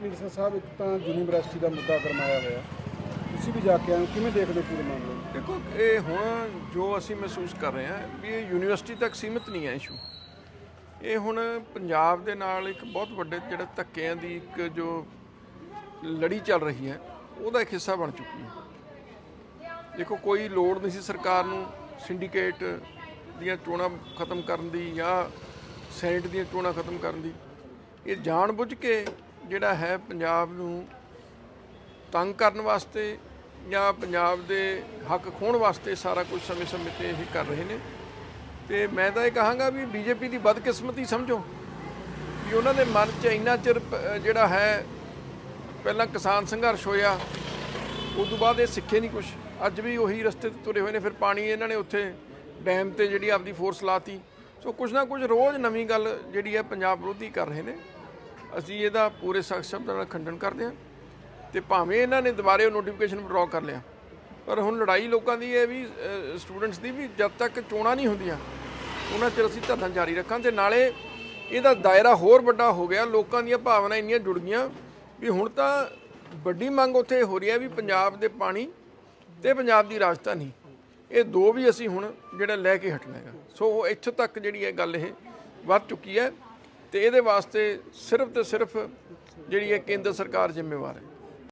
Cleaner ਸਾਹਿਬ ਇੱਕ ਤਾਂ university ਦਾ ਮੁੱਦਾ ਗਰਮਾਇਆ ਹੋਇਆ। ਤੁਸੀਂ ਵੀ ਜਾ ਕੇ ਆਏ ਹੋ, ਕਿਵੇਂ ਦੇਖਦੇ ਹੋ ਪੂਰੇ ਮਾਮਲੇ ਨੂੰ? ਦੇਖੋ, ਇਹ ਹੁਣ ਜੋ ਅਸੀਂ ਮਹਿਸੂਸ ਕਰ ਰਹੇ ਹਾਂ ਵੀ ਇਹ ਯੂਨੀਵਰਸਿਟੀ ਤੱਕ ਸੀਮਿਤ ਨਹੀਂ ਹੈ ਇਸ਼ੂ। ਇਹ ਹੁਣ ਪੰਜਾਬ ਦੇ ਨਾਲ ਇੱਕ ਬਹੁਤ ਵੱਡੇ ਜਿਹੜੇ ਧੱਕਿਆਂ ਦੀ ਇੱਕ ਜੋ ਲੜੀ ਚੱਲ ਰਹੀ ਹੈ, ਉਹਦਾ ਇੱਕ ਹਿੱਸਾ ਬਣ ਚੁੱਕੀ ਹੈ। ਦੇਖੋ, ਕੋਈ ਲੋੜ ਨਹੀਂ ਸੀ ਸਰਕਾਰ ਨੂੰ ਸਿੰਡੀਕੇਟ ਦੀਆਂ ਚੋਣਾਂ ਖਤਮ ਕਰਨ ਦੀ ਜਾਂ ਸੈਨੇਟ ਦੀਆਂ ਚੋਣਾਂ ਖਤਮ ਕਰਨ ਦੀ। ਇਹ ਜਾਣਬੁੱਝ ਕੇ ਜਿਹੜਾ ਹੈ ਪੰਜਾਬ ਨੂੰ ਤੰਗ ਕਰਨ ਵਾਸਤੇ ਜਾਂ ਪੰਜਾਬ ਦੇ ਹੱਕ ਖੋਣ ਵਾਸਤੇ ਸਾਰਾ ਕੁਝ ਸਮੇਂ-ਸਮੇਂ ਤੇ ਇਹ ਕਰ ਰਹੇ ਨੇ। ਤੇ ਮੈਂ ਤਾਂ ਇਹ ਕਹਾਂਗਾ ਵੀ ਬੀਜੇਪੀ ਦੀ ਬਦਕਿਸਮਤੀ ਸਮਝੋ ਵੀ ਉਹਨਾਂ ਦੇ ਮਨ 'ਚ ਇੰਨਾ ਚਿਰ ਜਿਹੜਾ ਹੈ, ਪਹਿਲਾਂ ਕਿਸਾਨ ਸੰਘਰਸ਼ ਹੋਇਆ ਉਸ ਤੋਂ ਬਾਅਦ ਇਹ ਸਿੱਖੇ ਨਹੀਂ ਕੁਝ ਅੱਜ ਵੀ ਉਹੀ ਰਸਤੇ ਤੇ ਤੁਰੇ ਹੋਏ ਨੇ, ਫਿਰ ਪਾਣੀ ਇਹਨਾਂ ਨੇ ਉੱਥੇ ਡੈਮ ਤੇ ਜਿਹੜੀ ਆਪਦੀ ਫੋਰਸ ਲਾਤੀ। ਸੋ ਕੁਝ ਨਾ ਕੁਝ ਰੋਜ਼ ਨਵੀਂ ਗੱਲ ਜਿਹੜੀ ਹੈ ਪੰਜਾਬ ਵਿਰੋਧੀ ਕਰ ਰਹੇ ਨੇ। ਅਸੀਂ ਇਹਦਾ ਪੂਰੇ ਸਖਤ ਸ਼ਬਦਾਂ ਨਾਲ ਖੰਡਨ ਕਰਦੇ ਹਾਂ ਤੇ ਭਾਵੇਂ ਇਹਨਾਂ ਨੇ ਦੁਬਾਰੇ ਉਹ ਨੋਟੀਫਿਕੇਸ਼ਨ ਵਿਡਰਾਅ ਕਰ ਲਿਆ। ਪਰ ਹੁਣ ਲੜਾਈ ਲੋਕਾਂ ਦੀ ਇਹ ਵੀ ਸਟੂਡੈਂਟਸ ਦੀ ਵੀ ਜਦ ਤੱਕ ਚੋਣਾਂ ਨਹੀਂ ਹੁੰਦੀਆਂ, ਉਹਨਾਂ ਚਿਰ ਅਸੀਂ ਧਰਨਾ ਜਾਰੀ ਰੱਖਾਂ ਤੇ ਨਾਲੇ ਇਹਦਾ ਦਾਇਰਾ ਹੋਰ ਵੱਡਾ ਹੋ ਗਿਆ, ਲੋਕਾਂ ਦੀਆਂ ਭਾਵਨਾ ਇੰਨੀਆਂ ਜੁੜ ਗਈਆਂ ਵੀ ਹੁਣ ਤਾਂ ਵੱਡੀ ਮੰਗ ਉੱਥੇ ਹੋ ਰਹੀ ਹੈ ਵੀ ਪੰਜਾਬ ਦੇ ਪਾਣੀ ਤੇ ਪੰਜਾਬ ਦੀ ਰਾਜਧਾਨੀ, ਇਹ ਦੋ ਵੀ ਅਸੀਂ ਹੁਣ ਜਿਹੜਾ ਲੈ ਕੇ ਹਟਣਾ ਹੈਗਾ। ਸੋ ਇੱਥੋਂ ਤੱਕ ਜਿਹੜੀ ਹੈ ਗੱਲ ਇਹ ਵੱਧ ਚੁੱਕੀ ਹੈ। ਤੇ ਇਹਦੇ ਵਾਸਤੇ ਸਿਰਫ ਤੇ ਸਿਰਫ ਜਿਹੜੀ ਹੈ ਕੇਂਦਰ ਸਰਕਾਰ ਜ਼ਿੰਮੇਵਾਰ ਹੈ।